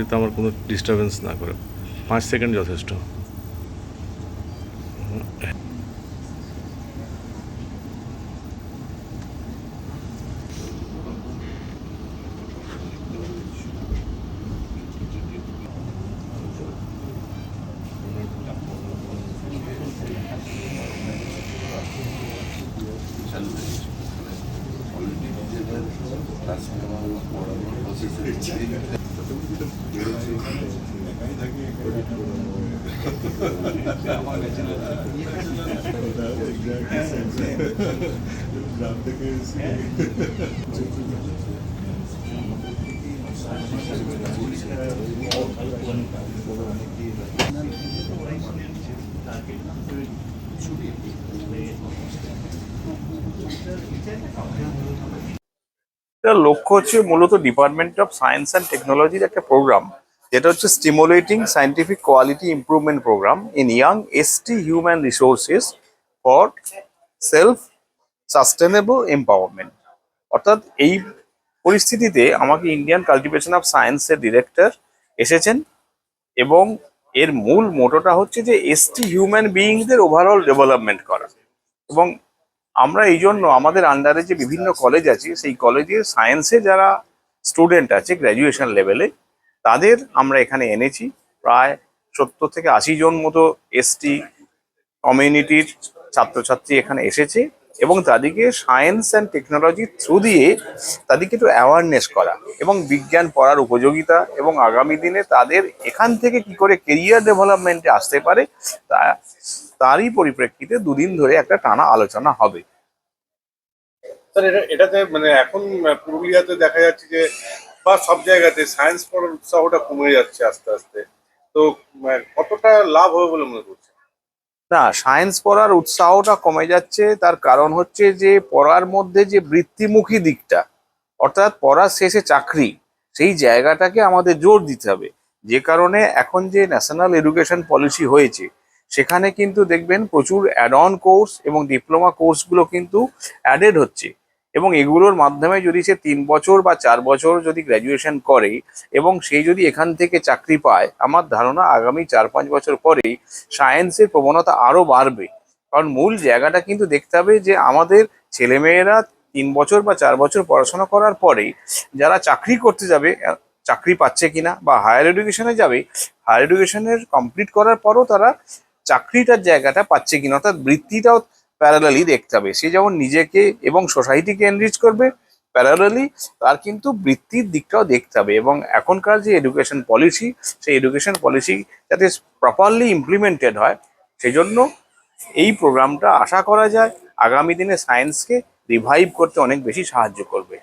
যাতে আমার কোনো ডিস্টারবেন্স না করে। পাঁচ সেকেন্ড যথেষ্ট। লক্ষ্য হচ্ছে মূলত ডিপার্টমেন্ট অফ সায়েন্স অ্যান্ড টেকনোলজির একটা প্রোগ্রাম যেটা হচ্ছে stimulating scientific quality improvement programme in young ST human resources for self sustainable empowerment অর্থাৎ এই পরিস্থিতিতে আমাকে ইন্ডিয়ান কাল্টিভেশন অফ সায়েন্সের ডিরেক্টর এসেছেন এবং এর মূল মোটোটা হচ্ছে যে এসটি হিউম্যান বিইংদের ওভারঅল ডেভেলপমেন্ট করা। এবং আমরা এই জন্য আমাদের আন্ডারে যে বিভিন্ন কলেজ আছে, সেই কলেজে সায়েন্সে যারা স্টুডেন্ট আছে গ্র্যাজুয়েশন লেভেলে তাদের আমরা এখানে এনেছি। প্রায় সত্তর থেকে আশি জন মতো এসটি কমিউনিটির ছাত্রছাত্রী এখানে এসেছে এবং তাদেরকে সায়েন্স অ্যান্ড টেকনোলজির থ্রু দিয়ে তাদেরকে একটু অ্যাওয়ারনেস করা এবং বিজ্ঞান পড়ার উপযোগিতা এবং আগামী দিনে তাদের এখান থেকে কি করে কেরিয়ার ডেভেলপমেন্টে আসতে পারে, তা তারই পরিপ্রেক্ষিতে দুদিন ধরে একটা টানা আলোচনা হবে। স্যার এটা, এটাতে মানে এখন পুরুলিয়াতে দেখা যাচ্ছে যে বা সব জায়গাতে সায়েন্স পড়ার উৎসাহটা কমে যাচ্ছে আস্তে আস্তে। তো মানে, কতটা লাভ হবে বলে মনে করছেন? না সায়েন্স পড়ার উৎসাহটা কমে যাচ্ছে তার কারণ হচ্ছে যে পড়ার মধ্যে যে বৃত্তিমুখী দিকটা অর্থাৎ পড়ার শেষে চাকরি সেই জায়গাটাকে আমাদের জোর দিতে হবে। যে কারণে এখন যে ন্যাশনাল এডুকেশন পলিসি হয়েছে সেখানে কিন্তু দেখবেন প্রচুর অ্যাড অন কোর্স এবং ডিপ্লোমা কোর্সগুলো কিন্তু অ্যাডেড হচ্ছে। এবং এগুলোর মাধ্যমে যদি সে তিন বছর বা চার বছর যদি গ্র্যাজুয়েশন করে এবং সে যদি এখান থেকে চাকরি পায়, আমার ধারণা আগামী চার পাঁচ বছর পরেই সায়েন্সের প্রবণতা আরও বাড়বে। কারণ মূল জায়গাটা কিন্তু দেখতে হবে যে আমাদের ছেলেমেয়েরা তিন বছর বা চার বছর পড়াশোনা করার পরে যারা চাকরি করতে যাবে চাকরি পাচ্ছে কিনা বা হায়ার এডুকেশনে যাবে হায়ার এডুকেশনের কমপ্লিট করার পরও তারা চাকরিটার জায়গাটা পাচ্ছে কিনা, অর্থাৎ বৃত্তিটাও প্যারালালি দেখতে হবে। সে যেমন নিজেকে এবং সোসাইটিকে এনরিচ করবে প্যারালালি তার কিন্তু বৃত্তির দিকটাও দেখতে হবে এবং এখনকার যে এডুকেশন পলিসি সেই এডুকেশন পলিসি যাতে প্রপারলি ইমপ্লিমেন্টেড হয় সেই জন্য এই প্রোগ্রামটা আশা করা যায়, আগামী দিনে সায়েন্সকে রিভাইভ করতে অনেক বেশি সাহায্য করবে।